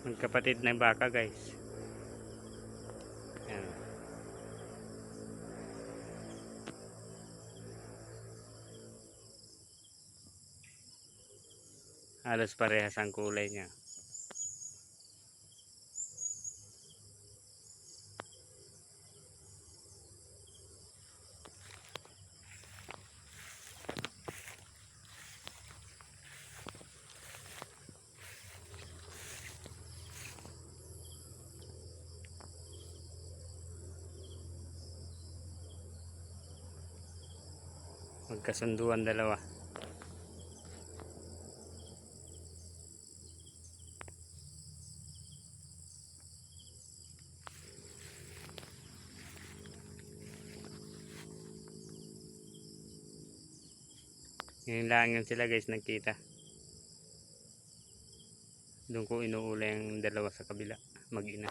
Magkapatid na baka guys. Yan. Halos parehas ang kulay niya. Magkasunduan dalawa. Ngayon lang yun sila guys nagkita. Doon ko inuula yung dalawa sa kabila. Mag-ina.